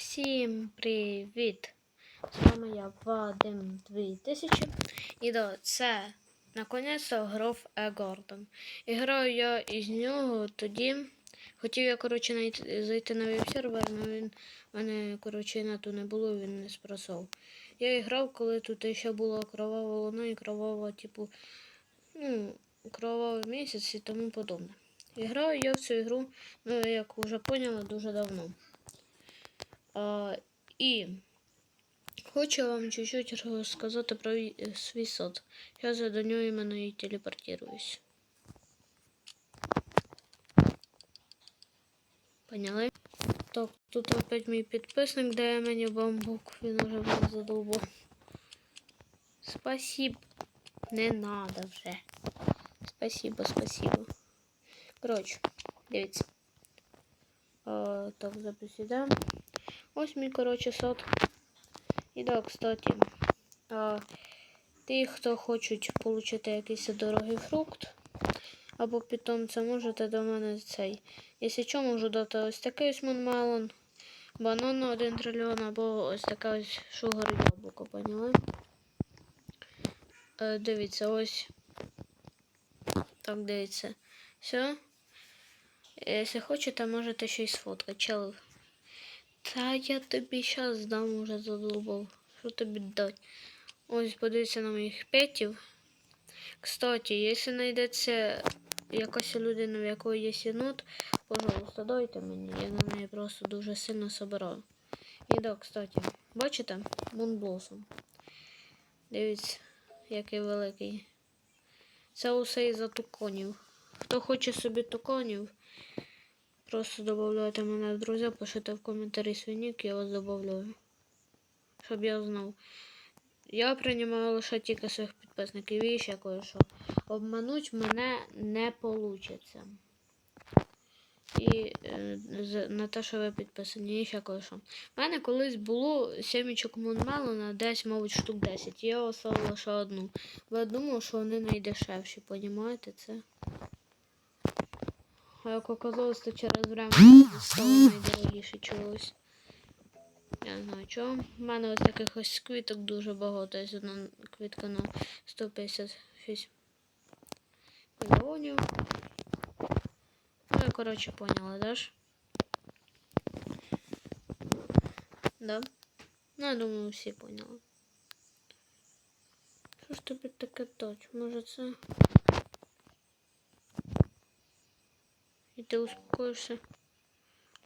Всім привіт! З вами я Вадим 2000. І да, це наконець-то грав Е. Гордон. І граю я із нього тоді. Хотів я, коротше, зайти на веб-сервер, але він мене, коротше, нету не було, він не спрацював. Я грав, коли тут ще було кровава луна і кровава, типу, ну, кровавий місяць і тому подобне. І граю я в цю ігру, ну, як вже поняли, дуже давно. І хочу вам чуть-чуть розказати про свій сад. Я до нього іменно і телепортируюсь. Поняли? Так, тут опять мій підписник дає мені бамбук, він уже мене задовбав. Спасибо. Не надо вже. Спасибо, спасибо. Коротше, дивіться. А, так, записідаємо. Ось мій, коротше, сад. І да, кстати, а, ті, хто хочуть отримати якийсь дорогий фрукт або питомця, можете до мене цей. Якщо що, можу дати ось такий ось мунмелон, банан на 1 трильйон, або ось така ось шугар яблуко, поняли? Е, дивіться, ось. Так, дивіться. Все. Якщо хочете, можете ще й сфоткати. Чел. Та я тобі щас дам уже задолбав. Що тобі дать? Ось подивіться на моїх петів. Кстати, якщо знайдеться якась людина, в якої є сінот, пожалуйста, дайте мені. Я на неї просто дуже сильно собираю. І да, кстати, бачите? Мунблосом. Дивіться, який великий. Це усе із-за туконів. Хто хоче собі туконів, Просто додавайте мене в друзі, пишите в коментарі свій нік, я вас додаю. Щоб я знав. Я приймаю лише тільки своїх підписників і ще кое-що. Обмануть мене не вийде. І е, на те, що ви підписані, і ще кое-що. У мене колись було сімічок Мунмелона, десь, мабуть, штук 10. Я оставила лише одну. Бо я думав, що вони найдешевші, понімаєте це? А як оказалось, то через время стало найдорогіше чогось. Я не знаю чого. У мене ось таких ось квіток дуже багато. Ось одна квітка на 156 мільйонів. Ну, я, коротше, поняла, да ж? Да? Ну, я думаю, всі поняли. Що ж тобі таке точ? Може це... І ти успокоїшся.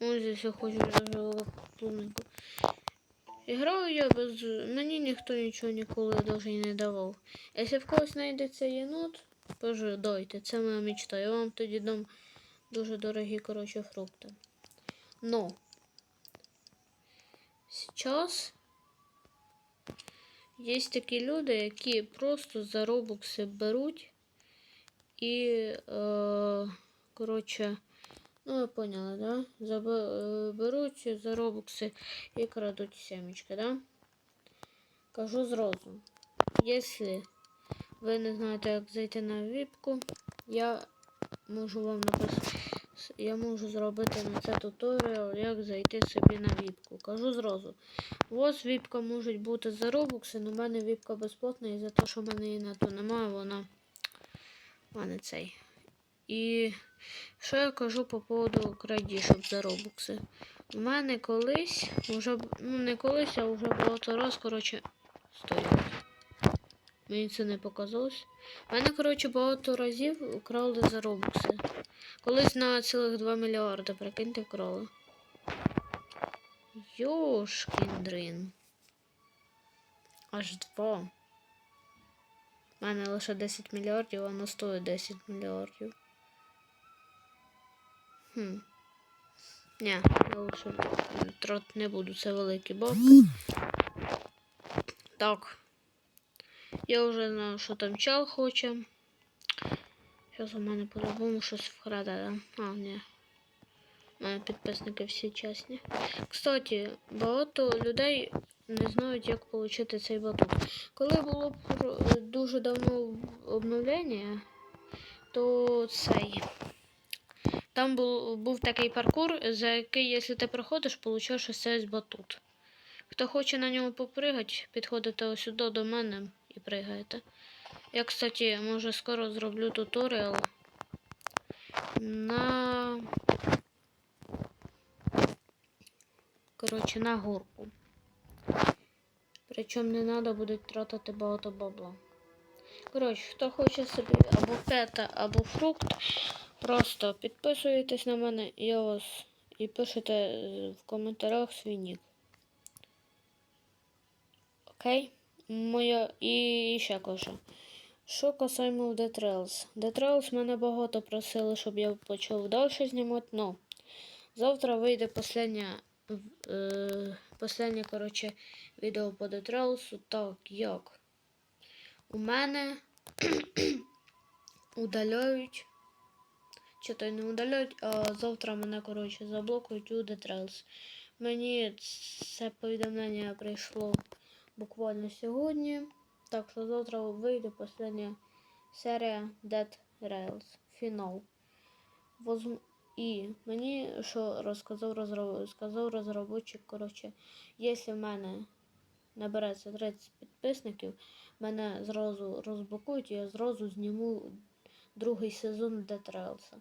Ось здесь я хочу даже плунку. Я без. Мені ніхто нічого ніколи даже не давав. Якщо в когось знайдеться єнот, дайте. Це моя мечта. Я вам тоді дам дуже дорогі, коротше, фрукти. Но сейчас є такі люди, які просто за робокси беруть і, е, коротше, Ну, ви поняли, да? Заби... е, за робокси і крадуть сімечки, да? Кажу зразу. Якщо ви не знаєте, як зайти на віпку, я можу вам написати. Я можу зробити на це туторіал, як зайти собі на віпку. Кажу зразу. У вас віпка може бути за робокси, але в мене віпка безплатна і за те, що в мене її нету немає, вона в мене цей. І що я кажу по поводу крадіжок за робокси? У мене колись, вже, ну не колись, а вже багато раз, коротше, стоять. Мені це не показалось. У мене, коротше, багато разів украли за робокси. Колись на цілих 2 мільярди, прикиньте, вкрали. Йошкін дрин. Аж два. У мене лише 10 мільярдів, а воно стоїть 10 мільярдів. Хм. Ні, я лучше трат не буду, це великі бабки. Так. Я вже знаю, що там чал хоче. Зараз у мене по-любому щось вкраде, да? А, ні. У мене підписники всі чесні. Кстати, багато людей не знають, як отримати цей батут. Коли було дуже давно обновлення, то цей. Там був, був такий паркур, за який, якщо ти проходиш, получаєш ось цей батут. Хто хоче на ньому попригати, підходите ось сюди до мене і пригаєте. Я, кстати, може скоро зроблю туторіал на. Коротше, на горку. Причому не треба буде тратити багато бабла. Коротше, хто хоче собі або пета, або фрукт, просто підписуєтесь на мене, я вас і пишете е, в коментарях свій нік. Окей? Моя і ще кажу. Що касаємо Dead Trails. Trails мене багато просили, щоб я почав далі знімати, но завтра вийде последня, е, последнє, коротше, відео по Trails, так як у мене удаляють. Чи то й не удаляють, а завтра мене, коротше, заблокують у Dead Trails. Мені це повідомлення прийшло буквально сьогодні. Так що завтра вийде остання серія Dead Rails. Фінал. Возм... І мені що розказав розроб... сказав розробник, коротше, якщо в мене набереться 30 підписників, мене зразу розблокують, і я зразу зніму другий сезон Детрелса.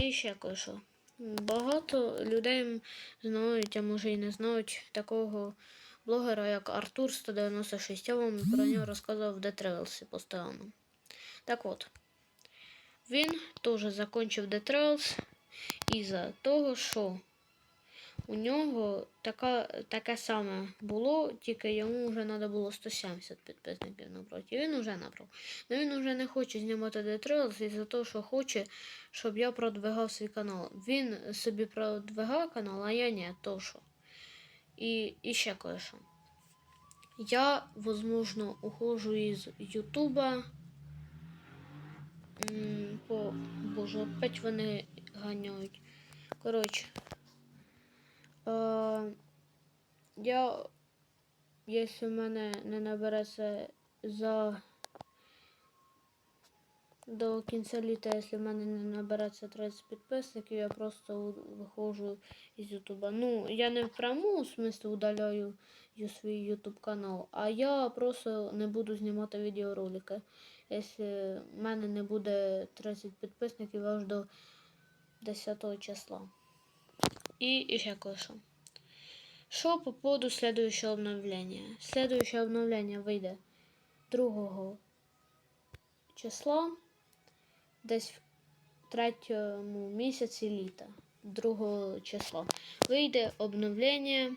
І ще кое-що. Багато людей знають, а може і не знають такого блогера, як Артур 196. Я вам про нього розказав в Детрелсі постійно. Так от, він теж закінчив Детрелс із-за того, що у нього така, таке саме було, тільки йому вже треба було 170 підписників набрати. І він вже набрав. Але він вже не хоче знімати Dead Trails із-за того, що хоче, щоб я продвигав свій канал. Він собі продвигав канал, а я ні, то що. І, і ще кое-що. Я, возможно, ухожу из Ютуба. По боже, опять вони ганяють. Коротше. Е, я, якщо в мене не набереться за до кінця літа, якщо в мене не набереться 30 підписників, я просто виходжу із Ютуба. Ну, я не в прямому смислі удаляю свій Ютуб канал, а я просто не буду знімати відеоролики. Якщо в мене не буде 30 підписників аж до 10 числа. І, і ще кое-що. Що по поводу следующего обновления? Следующее обновление вийде 2 числа, десь в третьому місяці літа, 2 числа. Вийде обновлення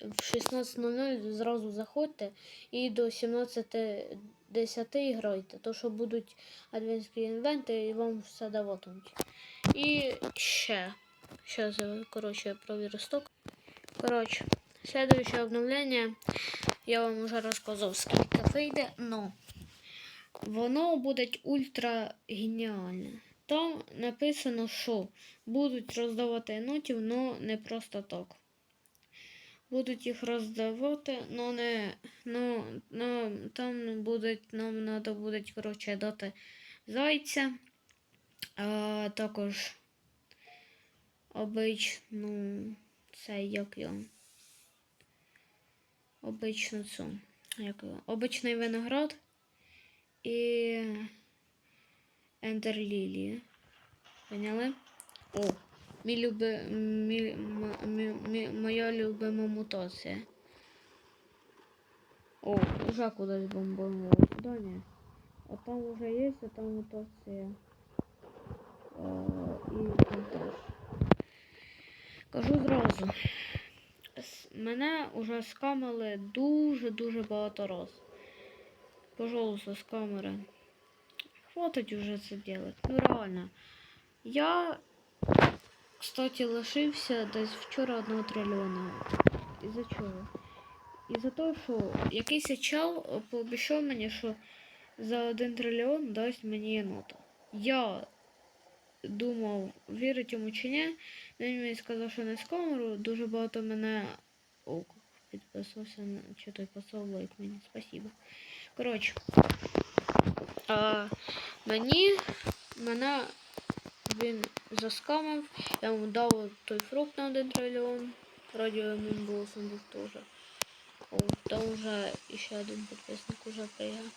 в 16.00 зразу заходьте і до 17.10 грайте, то що будуть адвентські інвенти і вам все даватимуть. І ще. Сейчас я, короче, проверю сток. Короче, следующее обновление. Я вам уже розказав, скільки вийде, но воно буде ультра геніальне. Там написано, що будуть роздавати енотів, но не просто так. Будуть їх роздавати, но не. Ну, ну, там будуть, нам треба буде, коротше, дати зайця. А також обичну це як його. Обичну цю. Як його? Обичний виноград і ендерлілії. Поняли? О, мій люби, мій, мій, мій, моя любима мутація. О, вже кудись бомбануло. Сюди ні. А там вже є, а там мутація. Е, і там теж. Кажу зразу. Мене вже скамили дуже-дуже багато раз. Пожалуйста, з камери. Хватить уже це делать. Ну реально. Я, кстати, лишився десь вчора одного трильйона. Із-за чого? Із-за того, що якийсь чел пообіцяв мені, що за один трильйон дасть мені єнота. Я думав, вірить йому чи ні. Він мені сказав, що не з камеру. Дуже багато мене О, підписався чи той послав лайк мені. Спасибо. Коротше. А, мені мене він заскамив. Я йому дав той фрукт на 1 трильйон. Радіовим голосом був теж. О, там вже ще один підписник уже приїхав.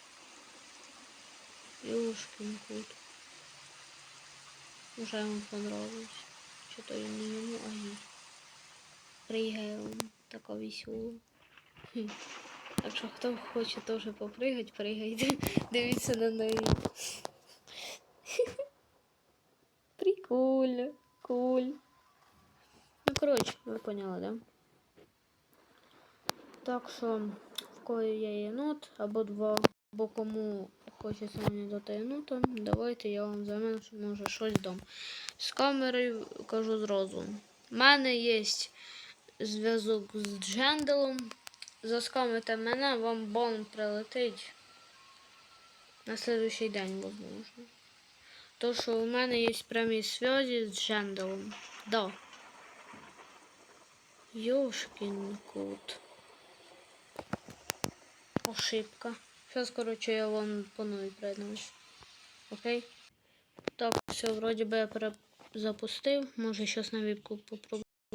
Юшкин кут. Уже йому понравилось. Що то не йому, а їй. Приїгає він. Хм. Так що хто хоче теж попригати, пригайте. Дивіться на неї. Прикольно, куль. Ну, коротше, ви поняли, да? Так що, в кого є єнот або два, або кому хочеться мені дати єнота, давайте я вам взамен може щось дам. З камерою кажу зразу. У мене є зв'язок з Дженделом. Заскамите мене, вам бон прилетить на следующий день, возможно. То, що у мене є прямі зв'язки з Дженделом. Да. Ёшкин кот. Ошибка. Сейчас, короче, я вам новій приєднуюсь. Окей? Так, все, вроді би я перезапустив. Може, щось на віпку попробую.